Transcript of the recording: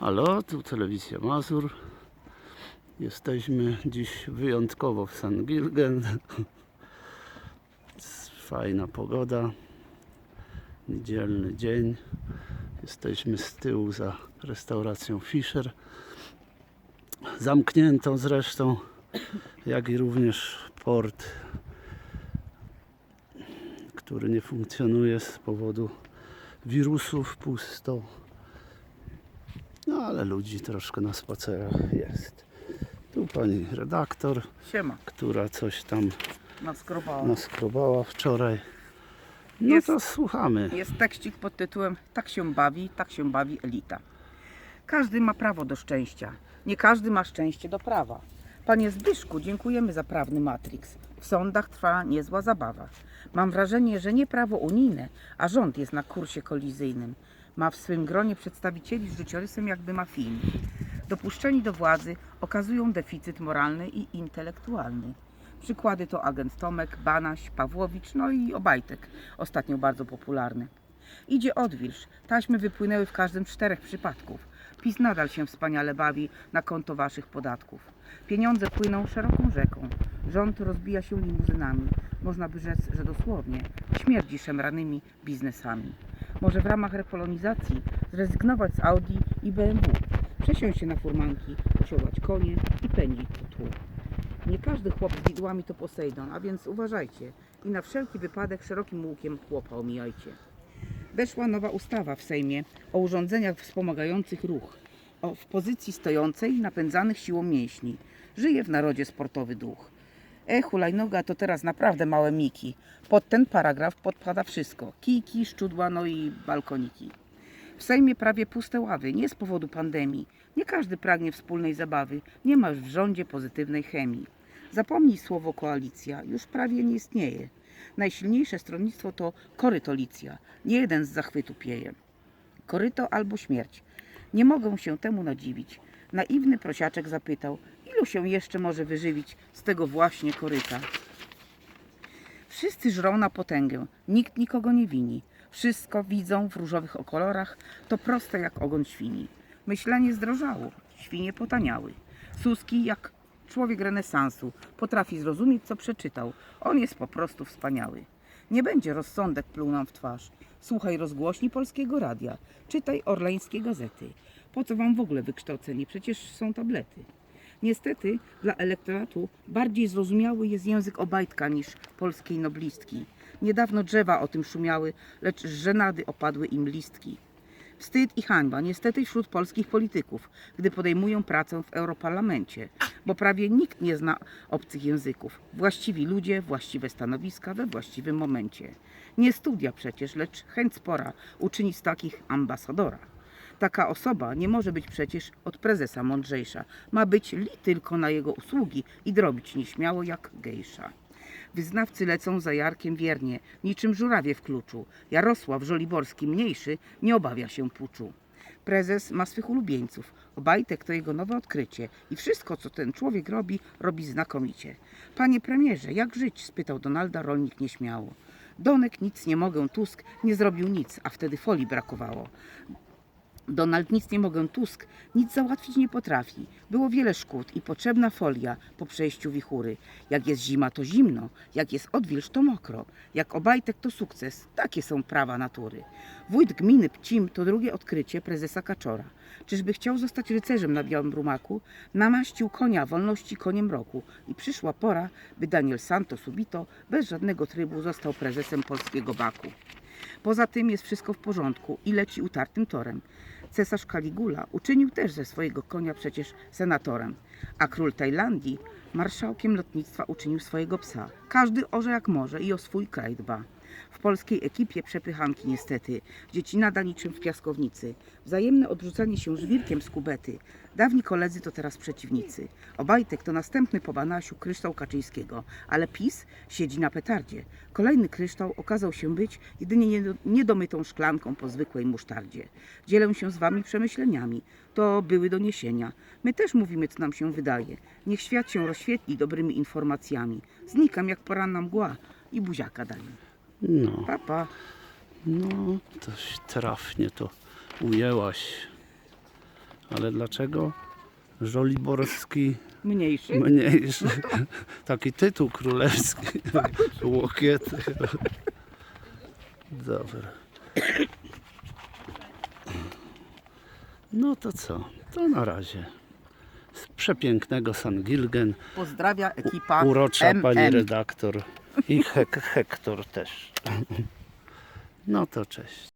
Halo, tu telewizja Mazur. Jesteśmy dziś wyjątkowo w San Gilgen. Fajna pogoda. Niedzielny dzień. Jesteśmy z tyłu za restauracją Fischer. Zamkniętą zresztą, jak i również port, który nie funkcjonuje z powodu wirusów. Pusto. No ale ludzi troszkę na spacerach jest. Tu pani redaktor, Siema, która coś tam naskrobałam. naskrobała wczoraj. No Jest- to słuchamy. Jest tekścik pod tytułem Tak się bawi, tak się bawi elita. Każdy ma prawo do szczęścia. Nie każdy ma szczęście do prawa. Panie Zbyszku, dziękujemy za prawny Matrix. W sądach trwa niezła zabawa. Mam wrażenie, że nie prawo unijne, a rząd jest na kursie kolizyjnym. Ma w swym gronie przedstawicieli z życiorysem jakby mafijnym. Dopuszczeni do władzy okazują deficyt moralny i intelektualny. Przykłady to agent Tomek, Banaś, Pawłowicz, no i Obajtek, ostatnio bardzo popularny. Idzie odwilż, taśmy wypłynęły w każdym czterech przypadków. PiS nadal się wspaniale bawi na konto waszych podatków. Pieniądze płyną szeroką rzeką. Rząd rozbija się limuzynami. Można by rzec, że dosłownie śmierdzi szemranymi biznesami. Może w ramach repolonizacji zrezygnować z Audi i BMW, przesiąść się na furmanki, posiadać konie i pędzić po tłum. Nie każdy chłop z widłami to Posejdon, a więc uważajcie i na wszelki wypadek szerokim łukiem chłopa omijajcie. Weszła nowa ustawa w Sejmie o urządzeniach wspomagających ruch, o, w pozycji stojącej napędzanych siłą mięśni. Żyje w narodzie sportowy duch. E, hulajnoga to teraz naprawdę małe miki. Pod ten paragraf podpada wszystko. Kijki, szczudła, no i balkoniki. W Sejmie prawie puste ławy, nie z powodu pandemii. Nie każdy pragnie wspólnej zabawy, nie ma już w rządzie pozytywnej chemii. Zapomnij słowo koalicja, już prawie nie istnieje. Najsilniejsze stronnictwo to korytolicja. Nie jeden z zachwytu pieje. Koryto albo śmierć. Nie mogę się temu nadziwić. Naiwny prosiaczek zapytał, ilu się jeszcze może wyżywić z tego właśnie koryta. Wszyscy żrą na potęgę, nikt nikogo nie wini. Wszystko widzą w różowych kolorach, to proste jak ogon świni. Myślenie zdrożało, świnie potaniały. Suski jak człowiek renesansu potrafi zrozumieć, co przeczytał. On jest po prostu wspaniały. Nie będzie rozsądek pluł nam w twarz. Słuchaj rozgłośni polskiego radia, czytaj orleńskie gazety. Po co wam w ogóle wykształcenie? Przecież są tablety. Niestety dla elektoratu bardziej zrozumiały jest język Obajtka niż polskiej noblistki. Niedawno drzewa o tym szumiały, lecz z żenady opadły im listki. Wstyd i hańba niestety wśród polskich polityków, gdy podejmują pracę w Europarlamencie, bo prawie nikt nie zna obcych języków. Właściwi ludzie, właściwe stanowiska we właściwym momencie. Nie studia przecież, lecz chęć spora uczyni z takich ambasadora. Taka osoba nie może być przecież od prezesa mądrzejsza. Ma być li tylko na jego usługi i drobić nieśmiało jak gejsza. Wyznawcy lecą za Jarkiem wiernie, niczym żurawie w kluczu. Jarosław Żoliborski mniejszy nie obawia się puczu. Prezes ma swych ulubieńców. Obajtek to jego nowe odkrycie i wszystko, co ten człowiek robi, robi znakomicie. Panie premierze, jak żyć? spytał Donalda rolnik nieśmiało. Donek nic nie mogę, Tusk nie zrobił nic, a wtedy folii brakowało. Donald nic nie mogę, Tusk nic załatwić nie potrafi. Było wiele szkód i potrzebna folia po przejściu wichury. Jak jest zima, to zimno, jak jest odwilż, to mokro. Jak obajtek, to sukces. Takie są prawa natury. Wójt gminy Pcim to drugie odkrycie prezesa Kaczora. Czyżby chciał zostać rycerzem na białym rumaku? Namaścił konia wolności koniem roku i przyszła pora, by Daniel Santos Subito bez żadnego trybu został prezesem polskiego baku. Poza tym jest wszystko w porządku i leci utartym torem. Cesarz Kaligula uczynił też ze swojego konia przecież senatorem, a król Tajlandii marszałkiem lotnictwa uczynił swojego psa. Każdy orze jak może i o swój kraj dba. W polskiej ekipie przepychanki niestety, dzieci nada niczym w piaskownicy. Wzajemne odrzucanie się żwirkiem z kubety. Dawni koledzy to teraz przeciwnicy. Obajtek to następny po Banasiu kryształ Kaczyńskiego, ale PiS siedzi na petardzie. Kolejny kryształ okazał się być jedynie niedo- niedomytą szklanką po zwykłej musztardzie. Dzielę się z wami przemyśleniami. To były doniesienia. My też mówimy, co nam się wydaje. Niech świat się rozświetli dobrymi informacjami. Znikam jak poranna mgła i buziaka daję. No, Pa, pa. no, coś trafnie to ujęłaś. Ale dlaczego? Żoliborski Mniejszy. mniejszy. Taki tytuł królewski. Łokiety. Dobra. No to co? To na razie. Z przepięknego San Gilgen. Pozdrawia ekipa Urocza MM. pani redaktor. I Hek Hektor też. No to cześć.